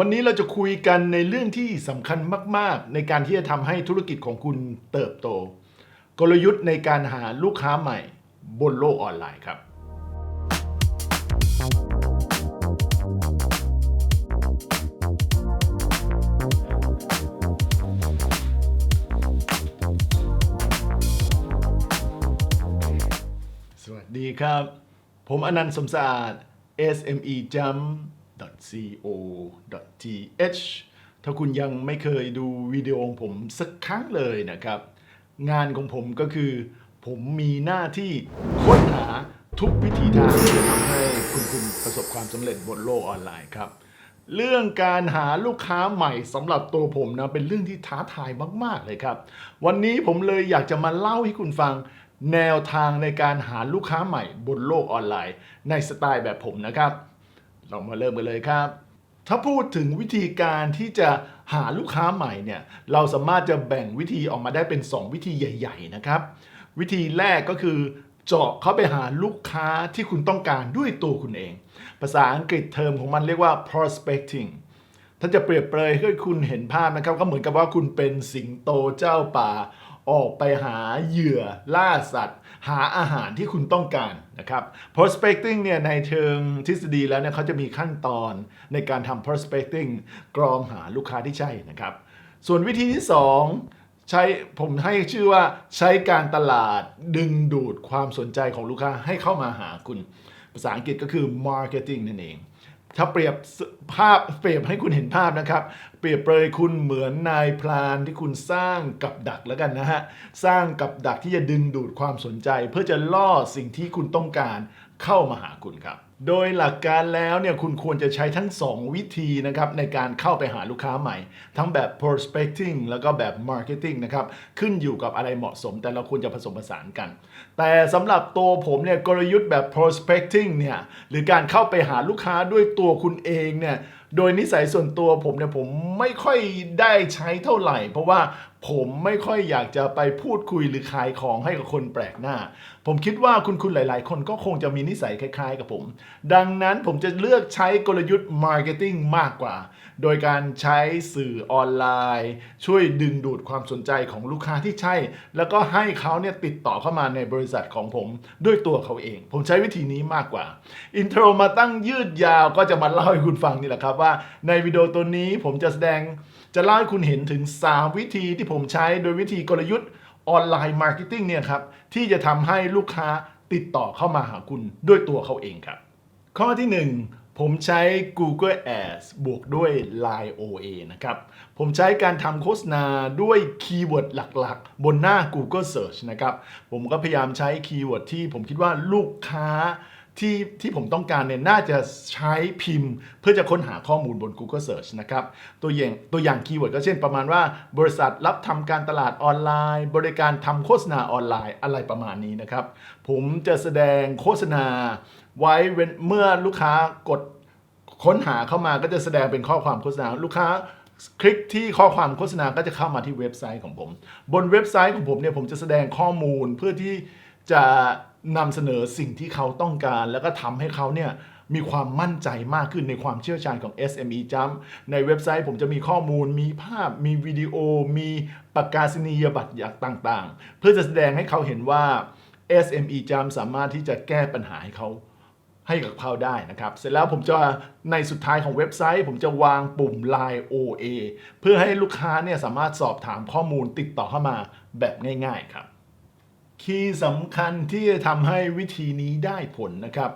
วันนี้เราจะคุยกันในเรื่องที่สำคัญมาก ๆ ในการที่จะทำให้ธุรกิจของคุณเติบโต กลยุทธ์ในการหาลูกค้าใหม่บนโลกออนไลน์ครับ สวัสดีครับ ผมอนันต์สมสะอาด SME Jump smejump.co.th ถ้าคุณยังไม่เคยดูวิดีโอของผมสักครั้งเลยนะครับ งานของผมก็คือ ผมมีหน้าที่ค้นหาทุกวิธีทางที่ทำให้คุณคุณประสบความสำเร็จบนโลกออนไลน์ครับ เรื่องการหาลูกค้าใหม่สำหรับตัวผมนะเป็นเรื่องที่ท้าทายมากๆเลยครับ วันนี้ผมเลยอยากจะมาเล่าให้คุณฟังแนวทางในการหาลูกค้าใหม่บนโลกออนไลน์ ในสไตล์แบบผมนะครับ เรามาเริ่มกันเลยครับ ถ้าพูดถึงวิธีการที่จะหาลูกค้าใหม่เนี่ย เราสามารถจะแบ่งวิธีออกมาได้เป็น 2 วิธีใหญ่ ๆ นะครับ วิธีแรกก็คือเจาะเข้าไปหาลูกค้าที่คุณต้องการด้วยตัวคุณเอง ภาษาอังกฤษเทอมของมันเรียกว่า prospecting ถ้าจะเปรียบเปรยให้คุณเห็นภาพนะครับ ก็เหมือนกับว่าคุณเป็นสิงโตเจ้าป่า ออกไปหาเหยื่อล่าสัตว์ หาอาหารที่คุณต้องการนะครับ prospecting เนี่ยในเชิงทฤษฎีแล้วเนี่ยเขาจะมีขั้นตอนในการทำ prospecting กรองหาลูกค้าที่ใช่นะครับ ส่วนวิธีที่ 2 ใช้ผมให้ชื่อว่าใช้การตลาดดึงดูดความสนใจของลูกค้าให้เข้ามาหาคุณ ภาษาอังกฤษก็คือ marketing นั่นเอง ถ้าเปรียบภาพเปรียบให้คุณเห็นภาพนะครับ เปรียบเปรยคุณเหมือนนายพรานที่คุณสร้างกับดักแล้วกันนะฮะ สร้างกับดักที่จะดึงดูดความสนใจ เพื่อจะล่อสิ่งที่คุณต้องการ เข้ามาหาคุณครับ โดยหลักการแล้วเนี่ยคุณควรจะใช้ทั้ง 2 วิธีนะครับในการเข้าไปหาลูกค้าใหม่ ทั้งแบบ prospecting แล้วก็แบบ marketing นะครับขึ้นอยู่กับอะไรเหมาะสม แต่เราควรจะผสมผสานกัน แต่สำหรับตัวผมเนี่ยกลยุทธ์แบบ prospecting เนี่ยหรือการเข้าไปหาลูกค้าด้วยตัวคุณเองเนี่ยโดยนิสัยส่วนตัวผมเนี่ยผมไม่ค่อยได้ใช้เท่าไหร่ เพราะว่าผมไม่ค่อยอยากจะไปพูดคุยหรือขายของให้กับคนแปลกหน้า ผมคิดว่าคุณคุณหลาย ๆ คนก็คงจะมีนิสัยคล้าย ๆ กับผม ดังนั้นผมจะเลือกใช้กลยุทธ์ marketing มากกว่า โดยการใช้สื่อออนไลน์ ช่วยดึงดูดความสนใจของลูกค้าที่ใช่ แล้วก็ให้เขาเนี่ยติดต่อเข้ามาในบริษัทของผม ด้วยตัวเขาเอง ผมใช้วิธีนี้มากกว่า อินโทรมาตั้งยืดยาวก็จะมาเล่าให้คุณฟังนี่แหละครับว่า ในวิดีโอตัวนี้ผมจะแสดง จะเล่าให้คุณเห็นถึง 3 วิธีที่ผมใช้โดยวิธีกลยุทธ์ออนไลน์มาร์เก็ตติ้งเนี่ยครับที่จะทำให้ลูกค้าติดต่อเข้ามาหาคุณด้วยตัวเขาเองครับ ข้อที่ 1ผมใช้ Google Ads บวกด้วย Line OA นะครับ ผมใช้การทำโฆษณาด้วยคีย์เวิร์ดหลักๆ บนหน้า Google Search นะครับ ผมก็พยายามใช้คีย์เวิร์ดที่ผมคิดว่าลูกค้า ที่ที่ผมต้องการเนี่ยน่าจะใช้พิมพ์ เพื่อจะค้นหาข้อมูลบน Google Search นะครับ ตัวอย่างตัวอย่างคีย์เวิร์ดก็เช่นประมาณว่า บริษัทรับทำการตลาดออนไลน์ บริการทำโฆษณาออนไลน์อะไรประมาณนี้นะครับ ผมจะแสดงโฆษณาไว้เว้นเมื่อลูกค้ากดค้นหาเข้ามาก็จะแสดงเป็นข้อความโฆษณาลูกค้าคลิกที่ข้อความโฆษณาก็จะเข้ามาที่เว็บไซต์ของผม บนเว็บไซต์ของผมเนี่ยผมจะแสดงข้อมูลเพื่อที่จะ นำเสนอสิ่งที่เขาต้องการ แล้วก็ทำให้เขาเนี่ยมีความมั่นใจมากขึ้นในความเชี่ยวชาญของ SME Jump ในเว็บไซต์ผมจะมีข้อมูล มีภาพ มีวิดีโอ มีประกาศนียบัตรอย่างต่างๆ เพื่อจะแสดงให้เขาเห็นว่า SME Jump สามารถที่จะแก้ปัญหาให้เขาให้กับเขาได้นะครับ เสร็จแล้วผมจะในสุดท้ายของเว็บไซต์ ผมจะวางปุ่ม Line OA เพื่อให้ลูกค้าเนี่ยสามารถสอบถามข้อมูลติดต่อเข้ามาแบบง่าย ๆ ครับ คีย์สำคัญที่จะทำให้วิธีนี้ได้ผลนะครับ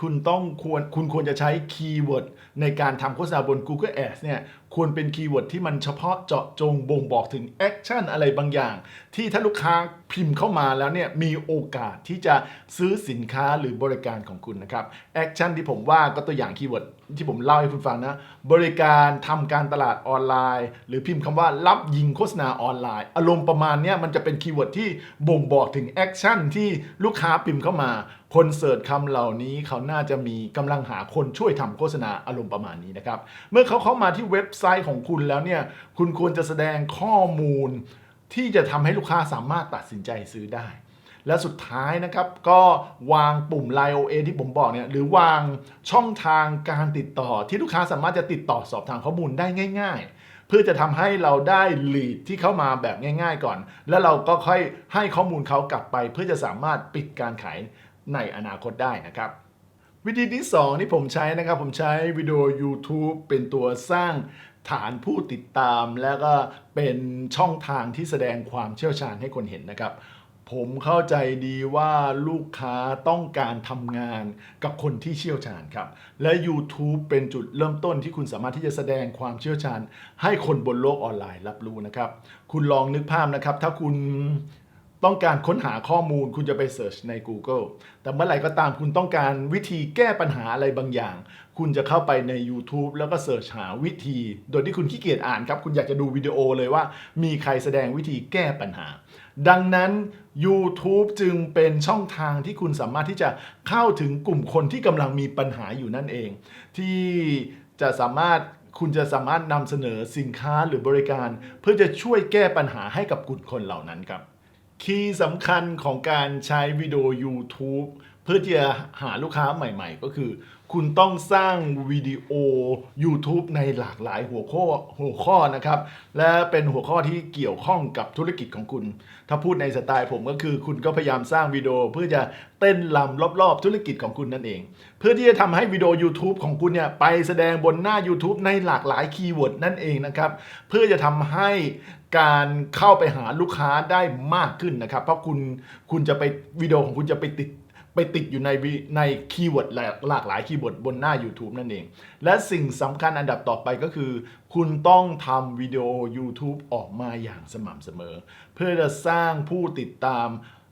คุณต้องควรคุณควรจะใช้คีย์เวิร์ดในการทำโฆษณาบน Google Ads เนี่ยควรเป็นคีย์เวิร์ดที่มันเฉพาะเจาะจงบ่งบอกถึงแอคชั่นอะไรบางอย่าง ที่ถ้าลูกค้าพิมพ์เข้ามาแล้วเนี่ยมีโอกาสที่จะซื้อสินค้าหรือบริการของคุณนะครับแอคชั่นที่ผมว่าก็ตัวอย่างคีย์เวิร์ดที่ผมเล่าให้คุณฟังนะบริการทำการตลาดออนไลน์ หรือพิมพ์คำว่ารับยิงโฆษณาออนไลน์ อารมณ์ประมาณเนี้ยมันจะเป็นคีย์เวิร์ดที่บ่งบอกถึงแอคชั่นที่ลูกค้าพิมพ์เข้ามา คนเสิร์ชคำเหล่านี้เขาน่าจะมีกำลังหาคนช่วยทำโฆษณาอารมณ์ประมาณนี้นะครับ เมื่อเขาเข้ามาที่เว็บไซต์ของคุณแล้วเนี่ย คุณควรจะแสดงข้อมูล ที่จะทำให้ลูกค้าสามารถตัดสินใจซื้อได้ และสุดท้ายนะครับ ก็วางปุ่ม Line OA ที่ผมบอกเนี่ย หรือวางช่องทางการติดต่อที่ลูกค้าสามารถจะติดต่อสอบถามข้อมูลได้ง่ายๆเพื่อจะทำให้เราได้ลีดที่เข้ามาแบบง่าย ๆ ก่อน แล้วเราก็ค่อยให้ข้อมูลเขากลับไป เพื่อจะสามารถปิดการขาย ในอนาคตได้นะครับ วิธีที่ 2 ที่ผมใช้นะครับ ผมใช้วิดีโอ YouTube เป็นตัวสร้างฐานผู้ติดตาม แล้วก็เป็นช่องทางที่แสดงความเชี่ยวชาญให้คนเห็นนะครับผมเข้าใจดีว่าลูกค้าต้องการทำงานกับคนที่เชี่ยวชาญครับ และ YouTube เป็นจุดเริ่มต้นที่คุณสามารถที่จะแสดงความเชี่ยวชาญ ให้คนบนโลกออนไลน์รับรู้นะครับ คุณลองนึกภาพนะครับ ถ้าคุณ ต้องการค้นหาข้อมูลคุณจะไปเสิร์ชใน Google แต่เมื่อไหร่ก็ตามคุณต้องการวิธีแก้ปัญหาอะไรบางอย่าง คุณจะเข้าไปใน YouTube แล้วก็เสิร์ชหาวิธี โดยที่คุณขี้เกียจอ่านครับ คุณอยากจะดูวิดีโอเลยว่า มีใครแสดงวิธีแก้ปัญหา ดังนั้น YouTube จึงเป็นช่องทางที่คุณสามารถที่จะเข้าถึงกลุ่มคนที่กำลังมีปัญหาอยู่นั่นเอง ที่จะสามารถคุณจะสามารถนำเสนอสินค้าหรือบริการ เพื่อจะช่วยแก้ปัญหาให้กับกลุ่มคนเหล่านั้นครับ คีย์สำคัญของการใช้วิดีโอ YouTube เพื่อที่จะหาลูกค้าใหม่ ๆ ก็คือ คุณต้องสร้างวิดีโอ YouTube ในหลากหลายหัวข้อหัวข้อนะครับ และเป็นหัวข้อที่เกี่ยวข้องกับธุรกิจของคุณ ถ้าพูดในสไตล์ผมก็คือ คุณก็พยายามสร้างวิดีโอเพื่อจะเต้นลำรอบๆ ธุรกิจของคุณนั่นเอง เพื่อที่จะทำให้วิดีโอ YouTube ของคุณเนี่ยไปแสดงบนหน้า YouTube ในหลากหลายคีย์เวิร์ดนั่นเองนะครับ เพื่อจะทำให้การเข้าไปหาลูกค้าได้มากขึ้นนะครับ เพราะคุณคุณจะไปวิดีโอของคุณจะไปติด ไปติดอยู่ในในคีย์เวิร์ดหลากหลากหลายคีย์เวิร์ดบนหน้า YouTube นั่นเอง และสิ่งสำคัญอันดับต่อไปก็คือ คุณต้องทำวิดีโอ YouTube ออกมาอย่างสม่ำเสมอ เพื่อจะสร้างผู้ติดตาม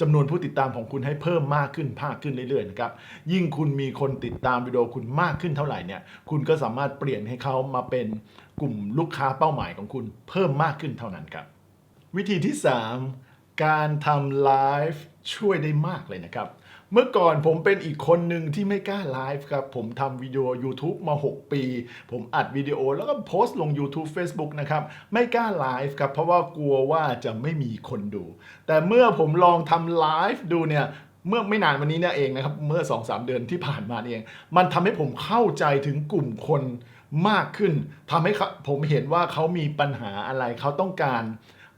จำนวนผู้ติดตามของคุณให้เพิ่มมากขึ้นมากขึ้นเรื่อยๆนะครับ ยิ่งคุณมีคนติดตามวิดีโอคุณมากขึ้นเท่าไหร่เนี่ย คุณก็สามารถเปลี่ยนให้เขามาเป็นกลุ่มลูกค้าเป้าหมายของคุณเพิ่มมากขึ้นเท่านั้นครับ วิธีที่ 3 การทำไลฟ์ช่วยได้มากเลยนะครับ เมื่อก่อนผมเป็นอีกคนหนึ่งที่ไม่กล้าไลฟ์ครับ ผมทำวิดีโอ YouTube มา 6 ปี ผมอัดวิดีโอแล้วก็โพสต์ลง YouTube Facebook นะครับ ไม่กล้าไลฟ์ครับ เพราะว่ากลัวว่าจะไม่มีคนดู แต่เมื่อผมลองทำไลฟ์ดูเนี่ยเมื่อไม่นานวันนี้เนี่ยเองนะครับเมื่อ 2-3 เดือนที่ผ่านมานี่เอง มันทำให้ผมเข้าใจถึงกลุ่มคนมากขึ้นทำให้ผมเห็นว่าเขามีปัญหาอะไรเขาต้องการ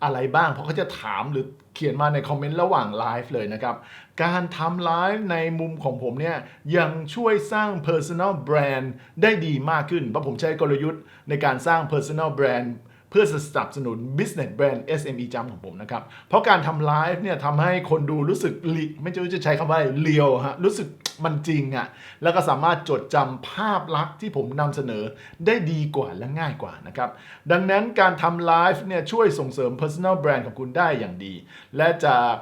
อะไรบ้าง เพราะเขาจะถามหรือ เขียนมาในคอมเมนต์ระหว่างไลฟ์เลยนะครับ การทำไลฟ์ในมุมของผมเนี่ยยังช่วยสร้าง Personal Brand ได้ดีมากขึ้น เพราะผมใช้กลยุทธ์ในการสร้าง Personal Brand เพื่อสนับสนุน Business Brand SME จำของผมนะครับ เพราะการทำไลฟ์เนี่ยทำให้คนดูรู้สึกลิไม่รู้จะใช้คำว่าเลียวฮะรู้สึก มันจริงอะ่ะแล้วก็สามารถจดจำภาพลักษณ์ที่ผมนำเสนอได้ดีกว่าและง่ายกว่านะครับ ดังนั้นการทำไลฟ์เนี่ยช่วยส่งเสริม Personal Brand ของคุณได้อย่างดี และจาก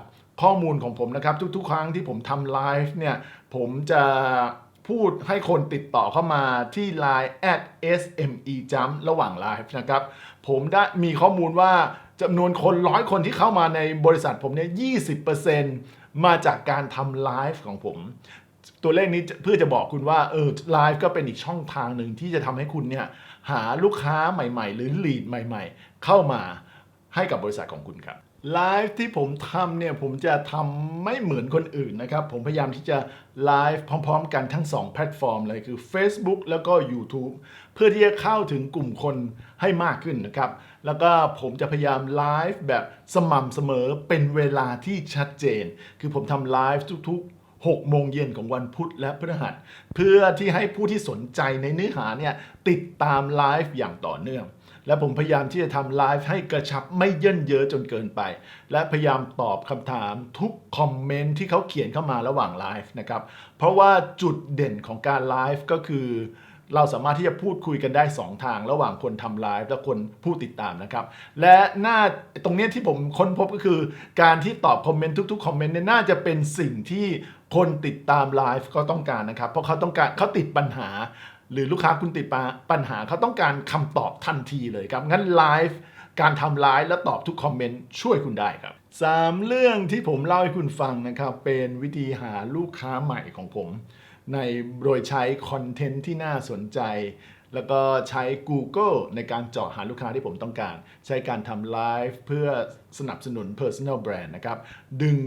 ข้อมูลของผมนะครับ ทุกๆ ครั้งที่ผมทำไลฟ์เนี่ยผมจะพูดให้คนติดต่อเข้ามาที่ Line at SME Jump ระหว่างไลฟ์นะครับ ผมได้มีข้อมูลว่าจำนวนคนร้อยคนที่เข้ามาในบริษัทผมเนี่ย 20%มาจากการทำไลฟ์ของผม ตัวเลขนี้เพื่อจะบอกคุณว่าเออไลฟ์ก็เป็นอีกช่องทางหนึ่งที่จะทำให้คุณเนี่ยหาลูกค้าใหม่ ๆ หรือลีดใหม่ ๆ เข้ามาให้กับบริษัทของคุณครับไลฟ์ที่ผมทำเนี่ยผมจะทำไม่เหมือนคนอื่นนะครับ ผมพยายามที่จะไลฟ์พร้อม ๆ กันทั้ง 2 แพลตฟอร์มเลยคือ Facebook แล้วก็ YouTube เพื่อที่จะเข้าถึงกลุ่มคนให้มากขึ้นนะครับ แล้วก็ผมจะพยายามไลฟ์แบบสม่ำเสมอเป็นเวลาที่ชัดเจน คือผมทำไลฟ์ทุก 6 โมงเย็นของวันพุธและพฤหัส เพื่อที่ให้ผู้ที่สนใจในเนื้อหาเนี่ยติดตามไลฟ์อย่างต่อเนื่อง และผมพยายามที่จะทำไลฟ์ให้กระชับไม่เย่นเยอะจนเกินไป และพยายามตอบคำถามทุกคอมเมนต์ที่เขาเขียนเข้ามาระหว่างไลฟ์นะครับ เพราะว่าจุดเด่นของการไลฟ์ก็คือเราสามารถที่จะพูดคุยกันได้ 2 ทาง ระหว่างคนทำไลฟ์และคนผู้ติดตามนะครับ และหน้าตรงนี้ที่ผมค้นพบก็คือ การที่ตอบคอมเมนต์ทุกๆคอมเมนต์เนี่ยน่าจะเป็นสิ่งที่ คนติดตามไลฟ์ก็ต้องการนะครับ เพราะเขาต้องการเขาติดปัญหา หรือลูกค้าคุณติดปัญหาเขาต้องการคำตอบทันทีเลยครับ งั้นไลฟ์การทำไลฟ์และตอบทุกคอมเมนต์ช่วยคุณได้ครับสามเรื่องที่ผมเล่าให้คุณฟังนะครับ เป็นวิธีหาลูกค้าใหม่ของผม ในโดยใช้คอนเทนต์ที่น่าสนใจ แล้วก็ใช้ Google ในการเจาะหาลูกค้าที่ผมต้องการ ใช้การทำไลฟ์เพื่อสนับสนุน Personal Brand นะครับ ดึง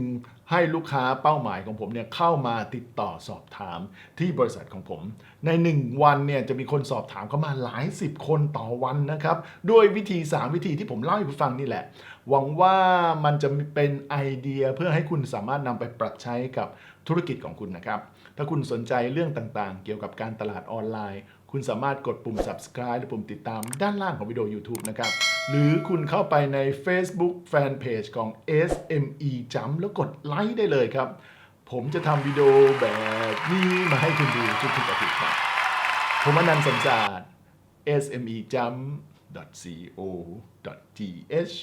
ให้ลูกค้าเป้าหมายของผมเนี่ยเข้ามาติดต่อสอบถามที่บริษัทของผม ใน 1 วันเนี่ยจะมีคนสอบถามเข้ามาหลายสิบคนต่อวันนะครับ ด้วยวิธี 3 วิธีที่ผมเล่าให้คุณฟังนี่แหละ หวังว่ามันจะเป็นไอเดียเพื่อให้คุณสามารถนำไปปรับใช้กับธุรกิจของคุณนะครับ ถ้าคุณสนใจเรื่องต่างๆ เกี่ยวกับการตลาดออนไลน์ คุณสามารถกดปุ่ม subscribe หรือปุ่มติดตามด้านล่างของวิดีโอ YouTube นะครับ หรือคุณเข้าไปใน Facebook Fanpage ของ SME Jump แล้วกดไลค์ได้เลยครับ ผมจะทำวิดีโอแบบนี้มาให้คุณดูทุกๆอาทิตย์ครับ ผมอนันต์สัมศาสตร์ smejump.co.th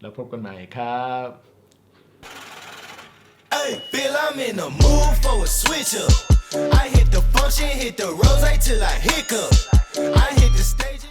แล้วพบกันใหม่ครับ Hey, feel I'm in the mood for a switch up. I hit function, hit the rose till I hiccup. I hit the stage.